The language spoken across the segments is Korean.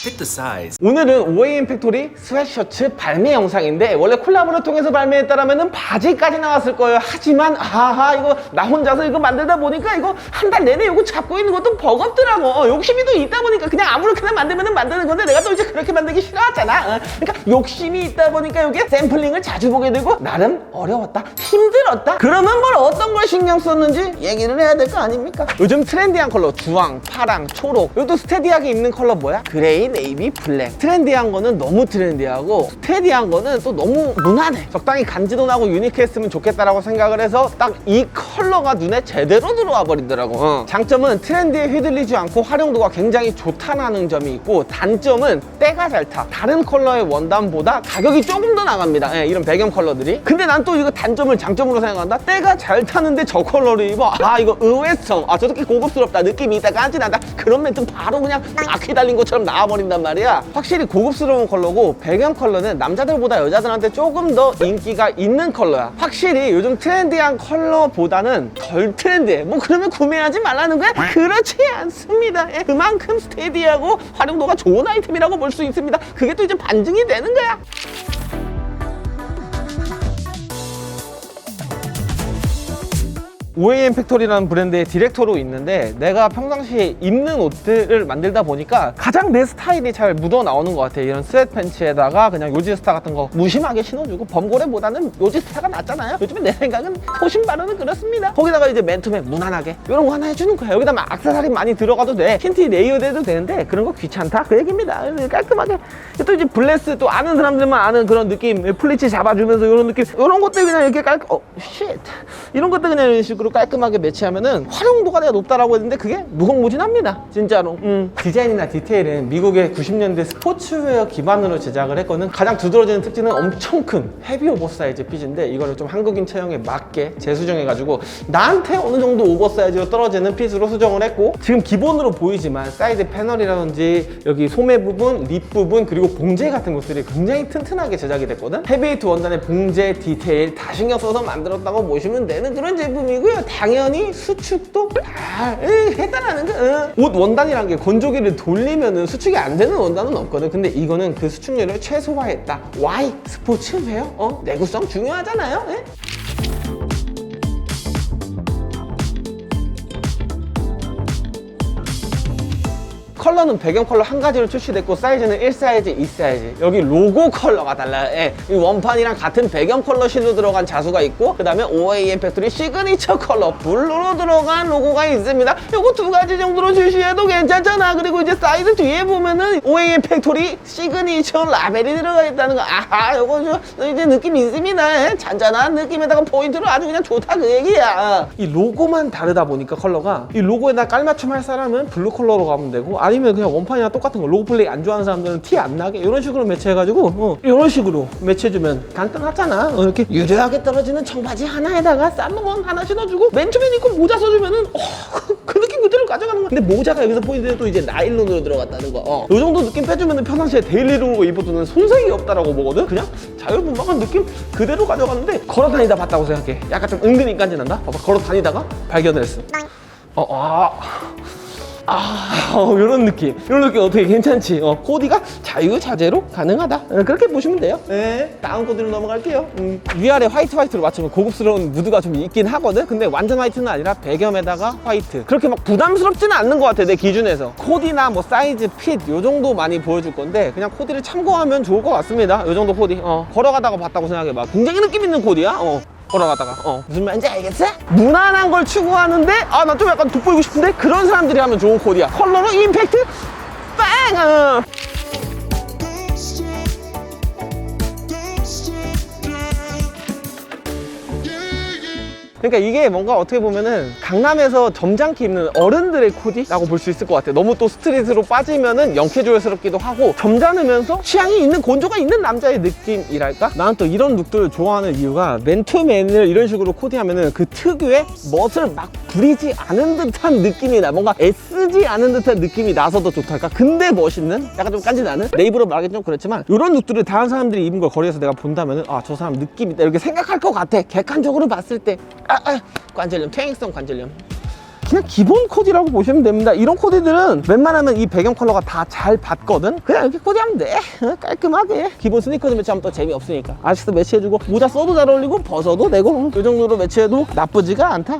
Pick the size. 오늘은 OAM 팩토리 스웨트셔츠 발매 영상인데 원래 콜라보를 통해서 발매했다라면 바지까지 나왔을 거예요. 하지만 아하 이거 나 혼자서 이거 만들다 보니까 이거 한 달 내내 이거 잡고 있는 것도 버겁더라고. 어, 욕심이 또 있다 보니까 그냥 아무렇게나 만들면 만드는 건데 내가 또 이제 그렇게 만들기 싫어하잖아. 어, 그러니까 욕심이 있다 보니까 이게 샘플링을 자주 보게 되고 나름 어려웠다 힘들었다. 그러면 뭘 어떤 걸 신경 썼는지 얘기를 해야 될 거 아닙니까? 요즘 트렌디한 컬러 주황 파랑 초록. 이것도 스테디하게 입는 컬러 뭐야? 그레이 네이비 블랙 트렌디한 거는 너무 트렌디하고 스테디한 거는 또 너무 무난해. 적당히 간지도 나고 유니크했으면 좋겠다라고 생각을 해서 딱 이 컬러가 눈에 제대로 들어와 버리더라고. 어. 장점은 트렌드에 휘둘리지 않고 활용도가 굉장히 좋다는 점이 있고 단점은 때가 잘 타. 다른 컬러의 원단보다 가격이 조금 더 나갑니다. 예, 이런 배경 컬러들이. 근데 난 또 이거 단점을 장점으로 생각한다. 때가 잘 타는데 저 컬러를 입어. 아 이거 의외성. 아 저렇게 고급스럽다. 느낌이 있다 깐진하다. 그런 멘트 바로 그냥 바퀴 달린 것처럼 나와버 린단 말이야. 확실히 고급스러운 컬러고 배경 컬러는 남자들보다 여자들한테 조금 더 인기가 있는 컬러야. 확실히 요즘 트렌디한 컬러보다는 덜 트렌디해. 뭐 그러면 구매하지 말라는 거야? 그렇지 않습니다. 예, 그만큼 스테디하고 활용도가 좋은 아이템이라고 볼 수 있습니다. 그게 또 이제 반증이 되는 거야 OAM 팩토리라는 브랜드의 디렉터로 있는데 내가 평상시에 입는 옷들을 만들다 보니까 가장 내 스타일이 잘 묻어 나오는 것 같아 이런 스웨트 팬츠에다가 그냥 요지스타 같은 거 무심하게 신어주고 범고래보다는 요지스타가 낫잖아요. 요즘에 내 생각은 호신바르는 그렇습니다. 거기다가 이제 맨투맨 무난하게 이런 거 하나 해주는 거야 여기다 막 악세사리 많이 들어가도 돼. 흰티 레이어드 해도 되는데 그런 거 귀찮다? 그 얘기입니다. 깔끔하게 또 이제 블레스 또 아는 사람들만 아는 그런 느낌 플리츠 잡아주면서 이런 느낌 이런 것들 그냥 이렇게 깔끔 어 쉣. 이런 것들 그냥 이런 식으로 깔끔하게 매치하면은 활용도가 내가 높다라고 했는데 그게 무궁무진합니다. 진짜로. 음. 디자인이나 디테일은 미국의 90년대 스포츠웨어 기반으로 제작을 했거든. 가장 두드러지는 특징은 엄청 큰 헤비 오버사이즈 핏인데 이거를 좀 한국인 체형에 맞게 재수정해가지고 나한테 어느 정도 오버사이즈로 떨어지는 핏으로 수정을 했고 지금 기본으로 보이지만 사이드 패널이라든지 여기 소매 부분, 립 부분 그리고 봉제 같은 것들이 굉장히 튼튼하게 제작이 됐거든. 헤비웨이트 원단의 봉제 디테일 다 신경 써서 만들었다고 보시면 되는 그런 제품이고요 당연히 수축도 다 에이, 했다라는 거. 응. 옷 원단이란 게 건조기를 돌리면은 수축이 안 되는 원단은 없거든. 근데 이거는 그 수축률을 최소화했다. Y 스포츠웨어? 어? 내구성 중요하잖아요. 예? 컬러는 배경 컬러 한 가지로 출시됐고 사이즈는 1사이즈, 2사이즈. 여기 로고 컬러가 달라요. 예. 이 원판이랑 같은 배경 컬러 실로 들어간 자수가 있고 그 다음에 OAM 팩토리 시그니처 컬러 블루로 들어간 로고가 있습니다. 요거 두 가지 정도로 출시해도 괜찮잖아. 그리고 이제 사이즈 뒤에 보면은 OAM 팩토리 시그니처 라벨이 들어가 있다는 거. 아하 요거 좀 이제 느낌 있습니다. 예. 잔잔한 느낌에다가 포인트로 아주 그냥 좋다 그 얘기야. 이 로고만 다르다 보니까 컬러가 이 로고에다 깔맞춤 할 사람은 블루 컬러로 가면 되고 아니면 그냥 원판이랑 똑같은 거 로고 플레이 안 좋아하는 사람들은 티 안 나게 이런 식으로 매치해가지고 어, 이런 식으로 매치해주면 간단하잖아. 어, 이렇게 유려하게 떨어지는 청바지 하나에다가 쌈몽 하나 신어주고 맨투맨 입고 모자 써주면은 어, 그 느낌 그대로 가져가는 거야 근데 모자가 여기서 포인트는 또 이제 나일론으로 들어갔다는 거. 어. 이 정도 느낌 빼주면 평상시에 데일리룩으로 입어두는 손색이 없다라고 보거든? 그냥 자유분방한 느낌 그대로 가져갔는데 걸어 다니다 봤다고 생각해. 약간 좀 은근히 깐지난다? 봐봐 걸어 다니다가 발견을 했어. 어, 아. 아, 어, 이런 느낌. 이런 느낌 어떻게 괜찮지? 어, 코디가 자유자재로 가능하다. 어, 그렇게 보시면 돼요. 네. 다음 코디로 넘어갈게요. 음, 위아래 화이트 화이트로 맞추면 고급스러운 무드가 좀 있긴 하거든. 근데 완전 화이트는 아니라 배경에다가 화이트. 그렇게 막 부담스럽지는 않는 것 같아, 내 기준에서. 코디나 뭐 사이즈, 핏, 요 정도 많이 보여줄 건데, 그냥 코디를 참고하면 좋을 것 같습니다. 요 정도 코디. 어, 걸어가다가 봤다고 생각해봐. 굉장히 느낌 있는 코디야. 어. 걸어가다가. 어. 무슨 말인지 알겠어? 무난한 걸 추구하는데 아 나 좀 약간 돋보이고 싶은데? 그런 사람들이 하면 좋은 코디야. 컬러로 임팩트? 빵! 그러니까 이게 뭔가 어떻게 보면은 강남에서 점잖게 입는 어른들의 코디라고 볼 수 있을 것 같아. 너무 또 스트릿으로 빠지면은 영케조회스럽기도 하고 점잖으면서 취향이 있는 곤조가 있는 남자의 느낌이랄까? 나는 또 이런 룩들을 좋아하는 이유가 맨투맨을 이런 식으로 코디하면은 그 특유의 멋을 막 부리지 않은 듯한 느낌이 나. 뭔가 애쓰지 않은 듯한 느낌이 나서도 좋달까? 근데 멋있는? 약간 좀 깐지나는? 내 입으로 말하기 좀 그렇지만 이런 룩들을 다른 사람들이 입은 걸 거리에서 내가 본다면은 아 저 사람 느낌 있다 이렇게 생각할 것 같아. 객관적으로 봤을 때 아, 아, 관절염, 퇴행성 관절염. 그냥 기본 코디라고 보시면 됩니다. 이런 코디들은 웬만하면 이 배경 컬러가 다 잘 받거든. 그냥 이렇게 코디하면 돼. 어, 깔끔하게. 기본 스니커즈 매치하면 또 재미없으니까. 아시스 매치해주고 모자 써도 잘 어울리고 벗어도 되고 이 정도로 매치해도 나쁘지가 않다.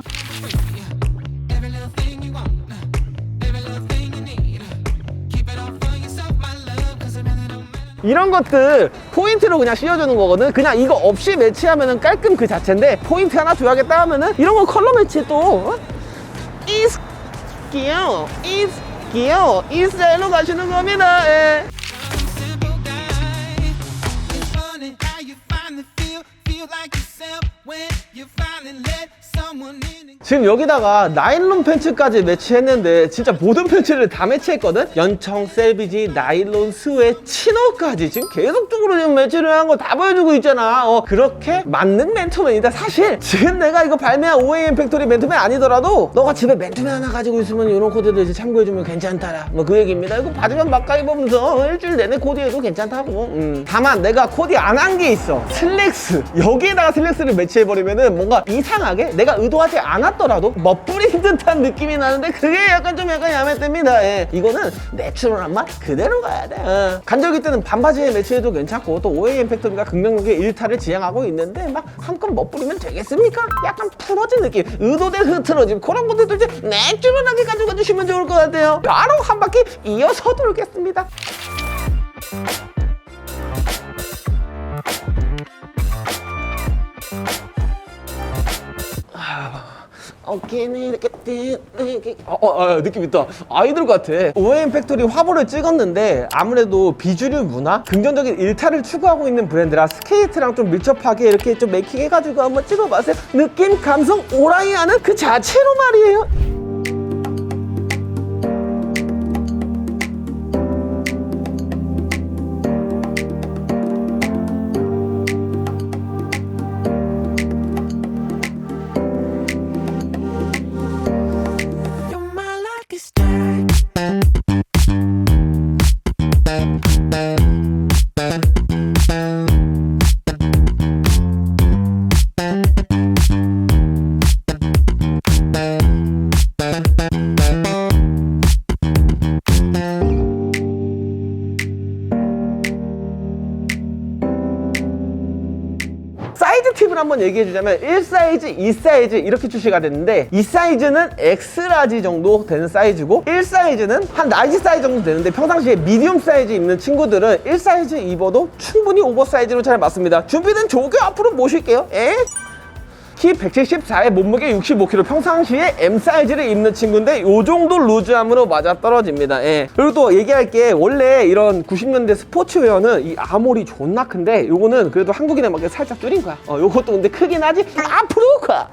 이런 것들 포인트로 그냥 씌워주는 거거든. 그냥 이거 없이 매치하면은 깔끔 그 자체인데 포인트 하나 줘야겠다 하면은 이런 거 컬러 매치 또 어? 이스 귀여워 이스 귀여워 이 스타일로 가시는 겁니다. 예. 지금 여기다가 나일론 팬츠까지 매치했는데 진짜 모든 팬츠를 다 매치했거든? 연청, 셀비지, 나일론, 스웨, 치노까지 지금 계속적으로 지금 매치를 한 거 다 보여주고 있잖아. 어, 그렇게 맞는 맨투맨이다 사실. 지금 내가 이거 발매한 OAM 팩토리 맨투맨 아니더라도 너가 집에 맨투맨 하나 가지고 있으면 이런 코디들 이제 참고해주면 괜찮다라. 뭐 그 얘기입니다. 이거 받으면 막 가입하면서 일주일 내내 코디해도 괜찮다고. 음. 다만 내가 코디 안 한 게 있어. 슬랙스 여기에다가 슬랙스를 매치해버리면은 뭔가 이상하게 내가 의도하지 않았더라도 멋부린 듯한 느낌이 나는데 그게 약간 좀 약간 야매됩니다 예. 이거는 내추럴한 맛 그대로 가야 돼 어. 간절기 때는 반바지에 매치해도 괜찮고 또 OAM 팩토리가 긍정적인 일타를 지향하고 있는데 막 한껏 멋부리면 되겠습니까? 약간 풀어진 느낌 의도된 흐트러짐 그런 것들도 이제 내추럴하게 가져가 주시면 좋을 것 같아요 바로 한 바퀴 이어서 돌겠습니다 어깨는 이렇게 어, 어, 어, 느낌 있다. 아이돌 같아. OM 팩토리 화보를 찍었는데 아무래도 비주류 문화 긍정적인 일탈을 추구하고 있는 브랜드라 스케이트랑 좀 밀접하게 이렇게 좀 메이킹 해가지고 한번 찍어봤어요. 느낌 감성 오라이 하는 그 자체로 말이에요 한번 얘기해 주자면 1사이즈, 2사이즈 이렇게 출시가 됐는데 2사이즈는 X라지 정도 되는 사이즈고 1사이즈는 한 라지 사이즈 정도 되는데 평상시에 미디움 사이즈 입는 친구들은 1사이즈 입어도 충분히 오버사이즈로 잘 맞습니다. 준비된 조교 앞으로 모실게요. 에? 키 174에 몸무게 65kg 평상시에 M 사이즈를 입는 친구인데 요 정도 루즈함으로 맞아 떨어집니다. 예. 그리고 또 얘기할 게 원래 이런 90년대 스포츠웨어는 이 아몰이 존나 큰데 요거는 그래도 한국인에 맞게 살짝 줄인 거야. 어, 요것도 근데 크긴 하지 앞으로 가.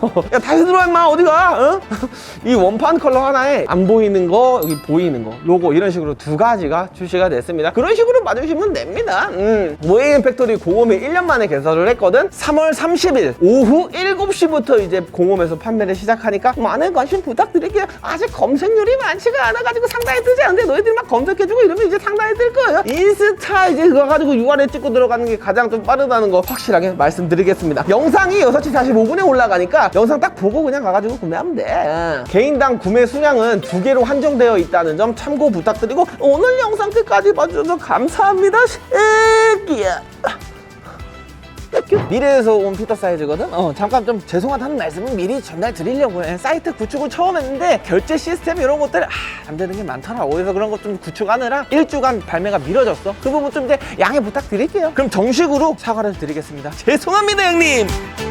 야 다시 들어와 임마. 어디가? 어? 이 원판 컬러 하나에 안 보이는 거 여기 보이는 거 로고 이런 식으로 두 가지가 출시가 됐습니다. 그런 식으로 봐주시면 됩니다. 음. 모에인 팩토리 공홈이 1년 만에 개설을 했거든. 3월 30일 오후 7시부터 이제 공홈에서 판매를 시작하니까 많은 관심 부탁드릴게요. 아직 검색률이 많지가 않아가지고 상당히 뜨지 않는데 너희들 막 검색해주고 이러면 이제 상당히 뜰 거예요. 인스타 이제 그거 가지고 URL 찍고 들어가는 게 가장 좀 빠르다는 거 확실하게 말씀드리겠습니다. 영상이 6시 45분에 올라가니까 영상 딱 보고 그냥 가가지고 구매하면 돼 개인당 구매 수량은 두 개로 한정되어 있다는 점 참고 부탁드리고 오늘 영상 끝까지 봐주셔서 감사합니다 새끼야 미래에서 온 피터 사이즈거든? 어, 잠깐 좀 죄송하다는 말씀은 미리 전달 드리려고 해. 사이트 구축을 처음 했는데 결제 시스템 이런 것들 아, 안 되는 게 많더라고. 그래서 그런 것 좀 구축하느라 일주간 발매가 미뤄졌어. 그 부분 좀 이제 양해 부탁드릴게요. 그럼 정식으로 사과를 드리겠습니다. 죄송합니다, 형님!